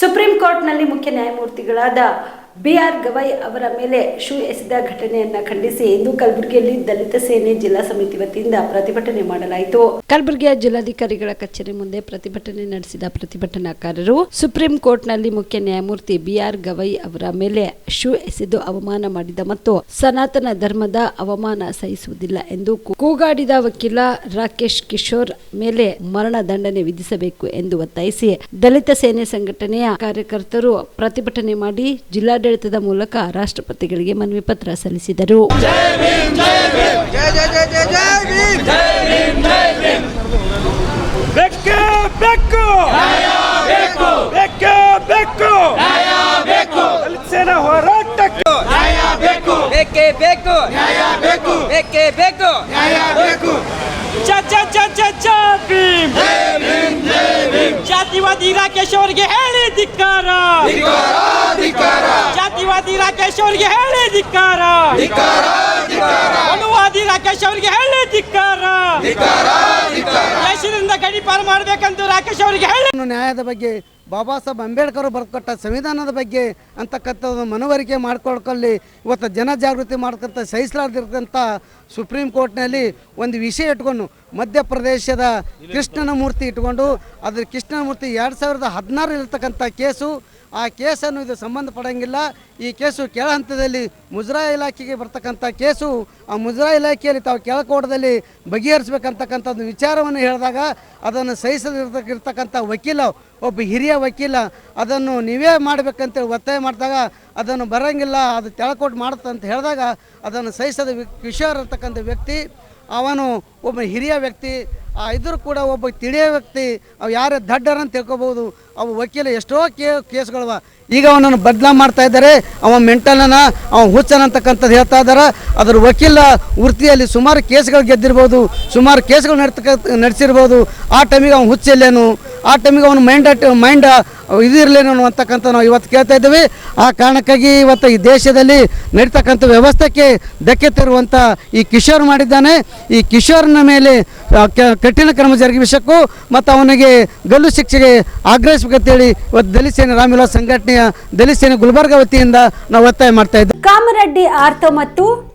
Supreme ಕೋರ್ಟ್ನಲ್ಲಿ ಮುಖ್ಯ ನ್ಯಾಯಮೂರ್ತಿಗಳಾದ ಬಿ ಆರ್ ಗವೈ ಅವರ ಮೇಲೆ ಶೂ ಎಸೆದ ಘಟನೆಯನ್ನ ಖಂಡಿಸಿ ಇಂದು ಕಲಬುರಗಿಯಲ್ಲಿ ದಲಿತ ಸೇನೆ ಜಿಲ್ಲಾ ಸಮಿತಿ ವತಿಯಿಂದ ಪ್ರತಿಭಟನೆ ಮಾಡಲಾಯಿತು. ಕಲಬುರಗಿಯ ಜಿಲ್ಲಾಧಿಕಾರಿಗಳ ಕಚೇರಿ ಮುಂದೆ ಪ್ರತಿಭಟನೆ ನಡೆಸಿದ ಪ್ರತಿಭಟನಾಕಾರರು ಸುಪ್ರೀಂ ಕೋರ್ಟ್ನಲ್ಲಿ ಮುಖ್ಯ ನ್ಯಾಯಮೂರ್ತಿ ಬಿ ಆರ್ ಗವೈ ಅವರ ಮೇಲೆ ಶೂ ಎಸೆದು ಅವಮಾನ ಮಾಡಿದ ಮತ್ತು ಸನಾತನ ಧರ್ಮದ ಅವಮಾನ ಸಹಿಸುವುದಿಲ್ಲ ಎಂದು ಕೂಗಾಡಿದ ವಕೀಲ ರಾಕೇಶ್ ಕಿಶೋರ್ ಮೇಲೆ ಮರಣ ದಂಡನೆ ವಿಧಿಸಬೇಕು ಎಂದು ಒತ್ತಾಯಿಸಿ ದಲಿತ ಸೇನೆ ಸಂಘಟನೆಯ ಕಾರ್ಯಕರ್ತರು ಪ್ರತಿಭಟನೆ ಮಾಡಿ ಜಿಲ್ಲಾಡಳಿತದ ಮೂಲಕ ರಾಷ್ಟ್ರಪತಿಗಳಿಗೆ ಮನವಿ ಪತ್ರ ಸಲ್ಲಿಸಿದರು. ಬೇಕು ಬೆಕ್ಕೆ ಬೆಕ್ಕು ಬೇಕು ದಲಿತ ಸೇನಾ ಹೋರಾಟಕ್ಕೆ ಬೇಕೇ ಬೇಕು ನ್ಯಾಯ ಬೇಕು ಬೇಕೇ ಬೇಕು ನ್ಯಾಯ ಬೇಕು ಚ ಚ ಚ ಚ ಚ ಭೀಮ್ ಜಾತಿವಾದಿ ರಾಕೇಶ್ ಅವರಿಗೆ ಹೇಳಿ ಧಿಕ್ಕಾರ ಜಾತಿವಾದಿ ರಾಕೇಶ್ ಅವರಿಗೆ ಹೇಳಿ ಧಿಕ್ಕಾರ ಅನುವಾದಿ ರಾಕೇಶ್ ಅವರಿಗೆ ಹೇಳಿ ಧಿಕ್ಕಾರ. ದೇಶದಿಂದ ಗಡಿಪಾರು ಮಾಡಬೇಕಂತ ರಾಕೇಶ್ ಅವರಿಗೆ ಹೇಳಿ. ನ್ಯಾಯದ ಬಗ್ಗೆ ಬಾಬಾ ಸಾಹೇಬ್ ಅಂಬೇಡ್ಕರ್ ಬರ್ಕೊಟ್ಟ ಸಂವಿಧಾನದ ಬಗ್ಗೆ ಅಂತಕ್ಕಂಥದ್ದು ಮನವರಿಕೆ ಮಾಡ್ಕೊಳ್ಕೊಳ್ಳಿ. ಇವತ್ತು ಜನ ಜಾಗೃತಿ ಮಾಡ್ಕೊಂತ ಸಹಿಸಲಾರ್ದಿರ್ತಂಥ ಸುಪ್ರೀಂ ಕೋರ್ಟ್ನಲ್ಲಿ ಒಂದು ವಿಷಯ ಇಟ್ಕೊಂಡು ಮಧ್ಯಪ್ರದೇಶದ ಕೃಷ್ಣನ ಮೂರ್ತಿ ಇಟ್ಕೊಂಡು ಅದ್ರ ಕೃಷ್ಣನ ಮೂರ್ತಿ ಎರಡು ಸಾವಿರದ ಹದಿನಾರಲ್ಲಿರ್ತಕ್ಕಂಥ ಕೇಸು ಆ ಕೇಸನ್ನು ಇದು ಸಂಬಂಧಪಡಂಗಿಲ್ಲ. ಈ ಕೇಸು ಕೆಳ ಹಂತದಲ್ಲಿ ಮುಜರಾ ಇಲಾಖೆಗೆ ಬರ್ತಕ್ಕಂಥ ಕೇಸು, ಆ ಮುಜರಾ ಇಲಾಖೆಯಲ್ಲಿ ತಾವು ಕೆಳಕೋಟದಲ್ಲಿ ಬಗೆಹರಿಸ್ಬೇಕಂತಕ್ಕಂಥದ್ದು ವಿಚಾರವನ್ನು ಹೇಳಿದಾಗ ಅದನ್ನು ಸಹಿಸದಿರ್ತಕ್ಕಿರ್ತಕ್ಕಂಥ ವಕೀಲ, ಒಬ್ಬ ಹಿರಿಯ ವಕೀಲ, ಅದನ್ನು ನೀವೇ ಮಾಡಬೇಕಂತೇಳಿ ಒತ್ತಾಯ ಮಾಡಿದಾಗ ಅದನ್ನು ಬರೋಂಗಿಲ್ಲ, ಅದು ತೆಳಕೋಟ್ ಮಾಡುತ್ತೆ ಅಂತ ಹೇಳಿದಾಗ ಅದನ್ನು ಸಹಿಸದ ವಿಷಯ ಕಿಶೋರ್ ಅಂತಕ್ಕಂಥ ವ್ಯಕ್ತಿ, ಅವನು ಒಬ್ಬ ಹಿರಿಯ ವ್ಯಕ್ತಿ ಆ ಇದ್ರೂ ಕೂಡ ಒಬ್ಬ ತಿಳಿಯ ವ್ಯಕ್ತಿ, ಅವು ಯಾರೇ ದಡ್ಡರ ಅಂತ ತಿಳ್ಕೊಬೋದು ಅವು ವಕೀಲ ಎಷ್ಟೋ ಕೇ, ಕೇಸ್ಗಳವ. ಈಗ ಅವನನ್ನು ಬದಲಾ ಮಾಡ್ತಾ ಇದ್ದಾರೆ, ಅವ ಮೆಂಟಲನ, ಅವ ಹುಚ್ಚನ ಅಂತಕ್ಕಂಥದ್ದು ಹೇಳ್ತಾ ಇದ್ದಾರೆ. ಅದರ ವಕೀಲ ವೃತ್ತಿಯಲ್ಲಿ ಸುಮಾರು ಕೇಸ್ಗಳು ಗೆದ್ದಿರ್ಬೋದು, ಸುಮಾರು ಕೇಸ್ಗಳು ನಡ್ತಕ್ಕ ನಡೆಸಿರ್ಬೋದು. ಆ ಟೈಮಿಗೆ ಅವ್ನು ಹುಚ್ಚೆಲ್ಲೇನು? ಆ ಟೈಮಿಗೆ ಅವನು ಮೈಂಡ್ ಮೈಂಡ್ ಇದು ಇರಲೇನು ಅಂತಕ್ಕಂಥ ನಾವು ಇವತ್ತು ಕೇಳ್ತಾ ಇದ್ದೀವಿ. ಆ ಕಾರಣಕ್ಕಾಗಿ ಇವತ್ತು ಈ ದೇಶದಲ್ಲಿ ನಡೀತಕ್ಕಂಥ ವ್ಯವಸ್ಥೆಗೆ ಧಕ್ಕೆ ತರುವಂಥ ಈ ಕಿಶೋರ್ ಮಾಡಿದ್ದಾನೆ. ಈ ಕಿಶೋರ್ನ ಮೇಲೆ ಕಠಿಣ ಕ್ರಮ ಜರುಗಿಸಬೇಕು ಮತ್ತು ಅವನಿಗೆ ಗಲ್ಲು ಶಿಕ್ಷೆಗೆ ಆಗ್ರಹಿಸಬೇಕಂತೇಳಿ ಇವತ್ತು ದಲಿತ ಸೇನೆ ರಾಮವಿಲಾಸ್ ಸಂಘಟನೆಯ ದಲಿತ ಸೇನೆ ಗುಲ್ಬರ್ಗ ವತಿಯಿಂದ ನಾವು ಒತ್ತಾಯ ಮಾಡ್ತಾ ಇದ್ದೇವೆ. ಕಾಮರೆಡ್ಡಿ ಆರ್ತ ಮತ್ತು